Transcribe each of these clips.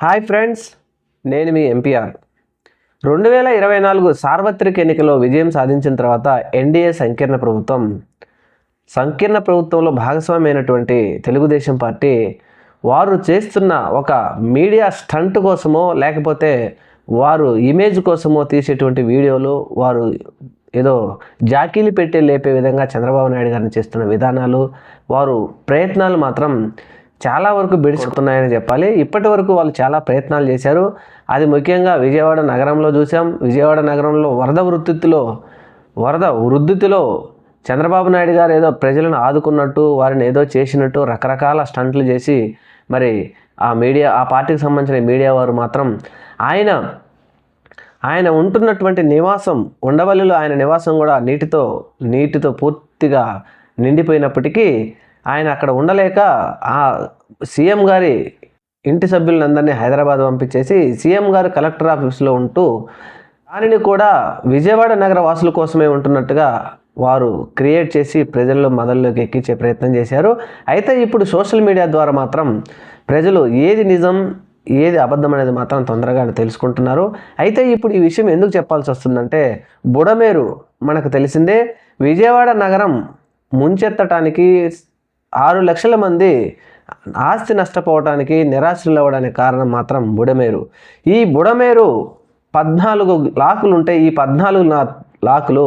Hi friends నేను మీ MPR. రెండు వేల ఇరవై నాలుగు సార్వత్రిక ఎన్నికల్లో విజయం సాధించిన తర్వాత ఎన్డీఏ సంకీర్ణ ప్రభుత్వం సంకీర్ణ ప్రభుత్వంలో భాగస్వామి అయినటువంటి తెలుగుదేశం పార్టీ వారు చేస్తున్న ఒక మీడియా స్టంట్ కోసమో లేకపోతే వారు ఇమేజ్ కోసమో తీసేటువంటి వీడియోలు వారు ఏదో జాకీలు పెట్టి లేపే విధంగా చంద్రబాబు నాయుడు గారిని చేస్తున్న విధానాలు వారు ప్రయత్నాలు మాత్రం చాలా వరకు బిడిచిపోతున్నాయని చెప్పాలి. ఇప్పటి వరకు వాళ్ళు చాలా ప్రయత్నాలు చేశారు. అది ముఖ్యంగా విజయవాడ నగరంలో చూసాం. విజయవాడ నగరంలో వరద వృత్తిలో వరద వృద్ధిలో చంద్రబాబు నాయుడు గారు ఏదో ప్రజలను ఆదుకున్నట్టు వారిని ఏదో చేసినట్టు రకరకాల స్టంట్లు చేసి మరి ఆ మీడియా ఆ పార్టీకి సంబంధించిన మీడియా వారు మాత్రం ఆయన ఆయన ఉంటున్నటువంటి నివాసం ఉండవల్లిలో ఆయన నివాసం కూడా నీటితో నీటితో పూర్తిగా నిండిపోయినప్పటికీ ఆయన అక్కడ ఉండలేక ఆ సీఎం గారి ఇంటి సభ్యులందరినీ హైదరాబాద్ పంపించేసి సీఎం గారు కలెక్టర్ ఆఫీస్లో ఉంటూ దానిని కూడా విజయవాడ నగర వాసుల కోసమే ఉంటున్నట్టుగా వారు క్రియేట్ చేసి ప్రజల్లో మొదల్లోకి ఎక్కించే ప్రయత్నం చేశారు. అయితే ఇప్పుడు సోషల్ మీడియా ద్వారా మాత్రం ప్రజలు ఏది నిజం ఏది అబద్ధం అనేది మాత్రం తొందరగా తెలుసుకుంటున్నారు. అయితే ఇప్పుడు ఈ విషయం ఎందుకు చెప్పాల్సి వస్తుందంటే బుడమేరు మనకు తెలిసిందే విజయవాడ నగరం ముంచెత్తటానికి ఆరు లక్షల మంది ఆస్తి నష్టపోవడానికి నిరాశలు అవ్వడానికి కారణం మాత్రం బుడమేరు. ఈ బుడమేరు పద్నాలుగు లాకులు ఉంటాయి ఈ పద్నాలుగు లా లాకులు.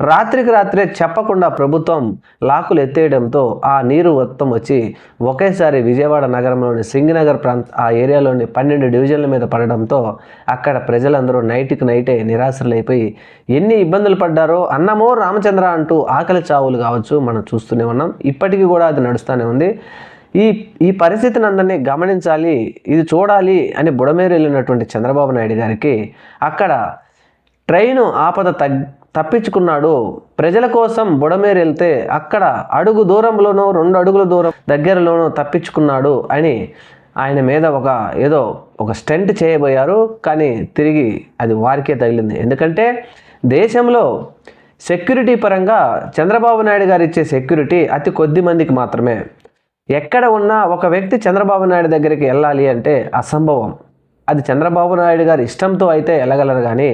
రాత్రికి రాత్రే చెప్పకుండా ప్రభుత్వం లాకులు ఎత్తేయడంతో ఆ నీరు మొత్తం వచ్చి ఒకేసారి విజయవాడ నగరంలోని సింగినగర్ ప్రాంత ఆ ఏరియాలోని పన్నెండు డివిజన్ల మీద పడడంతో అక్కడ ప్రజలందరూ నైట్కి నైటే నిరాశలైపోయి ఎన్ని ఇబ్బందులు పడ్డారో అన్నమో రామచంద్ర అంటూ ఆకలి చావులు కావచ్చు మనం చూస్తూనే ఉన్నాం. ఇప్పటికీ కూడా అది నడుస్తూనే ఉంది. ఈ ఈ పరిస్థితిని అందరినీ గమనించాలి ఇది చూడాలి అని బుడమేరు వెళ్ళినటువంటి చంద్రబాబు నాయుడు గారికి అక్కడ ట్రైను ఆపద తగ్ తప్పించుకున్నాడు. ప్రజల కోసం బుడమేరు వెళ్తే అక్కడ అడుగు దూరంలోనూ రెండు అడుగుల దూరం దగ్గరలోనూ తప్పించుకున్నాడు అని ఆయన మీద ఒక ఏదో ఒక స్టెంట్ చేయబోయారు. కానీ తిరిగి అది వారికే తగిలింది. ఎందుకంటే దేశంలో సెక్యూరిటీ పరంగా చంద్రబాబు నాయుడు గారు ఇచ్చే సెక్యూరిటీ అతి కొద్ది మందికి మాత్రమే. ఎక్కడ ఉన్నా ఒక వ్యక్తి చంద్రబాబు నాయుడు దగ్గరికి వెళ్ళాలి అంటే అసంభవం. అది చంద్రబాబు నాయుడు గారి ఇష్టంతో అయితే వెళ్ళగలరు కానీ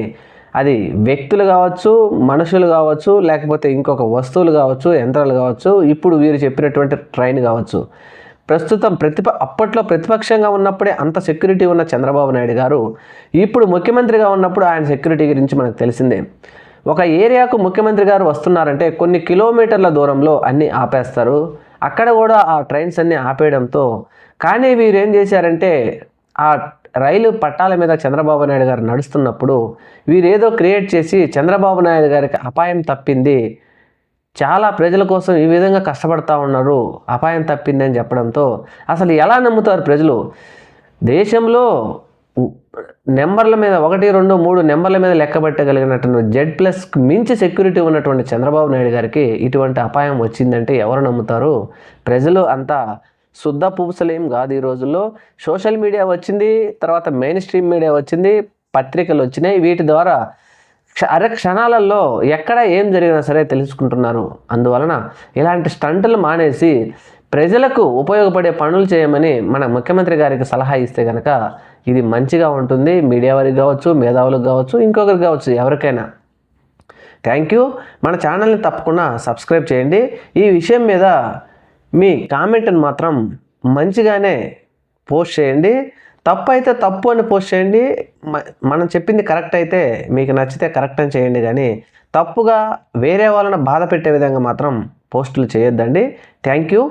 అది వ్యక్తులు కావచ్చు మనుషులు కావచ్చు లేకపోతే ఇంకొక వస్తువులు కావచ్చు యంత్రాలు కావచ్చు ఇప్పుడు వీరు చెప్పినటువంటి ట్రైన్ కావచ్చు. ప్రస్తుతం ప్రతిప అప్పట్లో ప్రతిపక్షంగా ఉన్నప్పుడే అంత సెక్యూరిటీ ఉన్న చంద్రబాబు నాయుడు గారు ఇప్పుడు ముఖ్యమంత్రిగా ఉన్నప్పుడు ఆయన సెక్యూరిటీ గురించి మనకు తెలిసిందే. ఒక ఏరియాకు ముఖ్యమంత్రి గారు వస్తున్నారంటే కొన్ని కిలోమీటర్ల దూరంలో అన్నీ ఆపేస్తారు. అక్కడ కూడా ఆ ట్రైన్స్ అన్నీ ఆపేయడంతో కానీ వీరు ఏం చేశారంటే ఆ రైలు పట్టాల మీద చంద్రబాబు నాయుడు గారు నడుస్తున్నప్పుడు వీరేదో క్రియేట్ చేసి చంద్రబాబు నాయుడు గారికి అపాయం తప్పింది. చాలా ప్రజల కోసం ఈ విధంగా కష్టపడతా ఉన్నారు. అపాయం తప్పిందని చెప్పడంతో అసలు ఎలా నమ్ముతారు ప్రజలు? దేశంలో నెంబర్ల మీద ఒకటి రెండు మూడు నెంబర్ల మీద లెక్కబెట్టగలిగినటువంటి జెడ్ ప్లస్ మించి సెక్యూరిటీ ఉన్నటువంటి చంద్రబాబు నాయుడు గారికి ఇటువంటి అపాయం వచ్చిందంటే ఎవరు నమ్ముతారు? ప్రజలు అంతా శుద్ధ పూసలేం కాదు ఈ రోజుల్లో. సోషల్ మీడియా వచ్చింది తర్వాత మెయిన్ స్ట్రీమ్ మీడియా వచ్చింది పత్రికలు వచ్చినాయి. వీటి ద్వారా క్ష అర క్షణాలలో ఎక్కడ ఏం జరిగినా సరే తెలుసుకుంటున్నారు. అందువలన ఇలాంటి స్టంటులు మానేసి ప్రజలకు ఉపయోగపడే పనులు చేయమని మన ముఖ్యమంత్రి గారికి సలహా ఇస్తే కనుక ఇది మంచిగా ఉంటుంది. మీడియా వారికి కావచ్చు మేధావులకు కావచ్చు ఇంకొకరికి కావచ్చు ఎవరికైనా. Thank you. మన ఛానల్ని తప్పకుండా సబ్స్క్రైబ్ చేయండి. ఈ విషయం మీద మీ కామెంట్ని మాత్రం మంచిగానే పోస్ట్ చేయండి. తప్పు అయితే తప్పు అని పోస్ట్ చేయండి. మ- మనం చెప్పింది కరెక్ట్ అయితే మీకు నచ్చితే కరెక్ట్ అని చేయండి. కానీ తప్పుగా వేరే వాళ్ళని బాధ పెట్టే విధంగా మాత్రం పోస్టులు చేయొద్దండి. Thank you.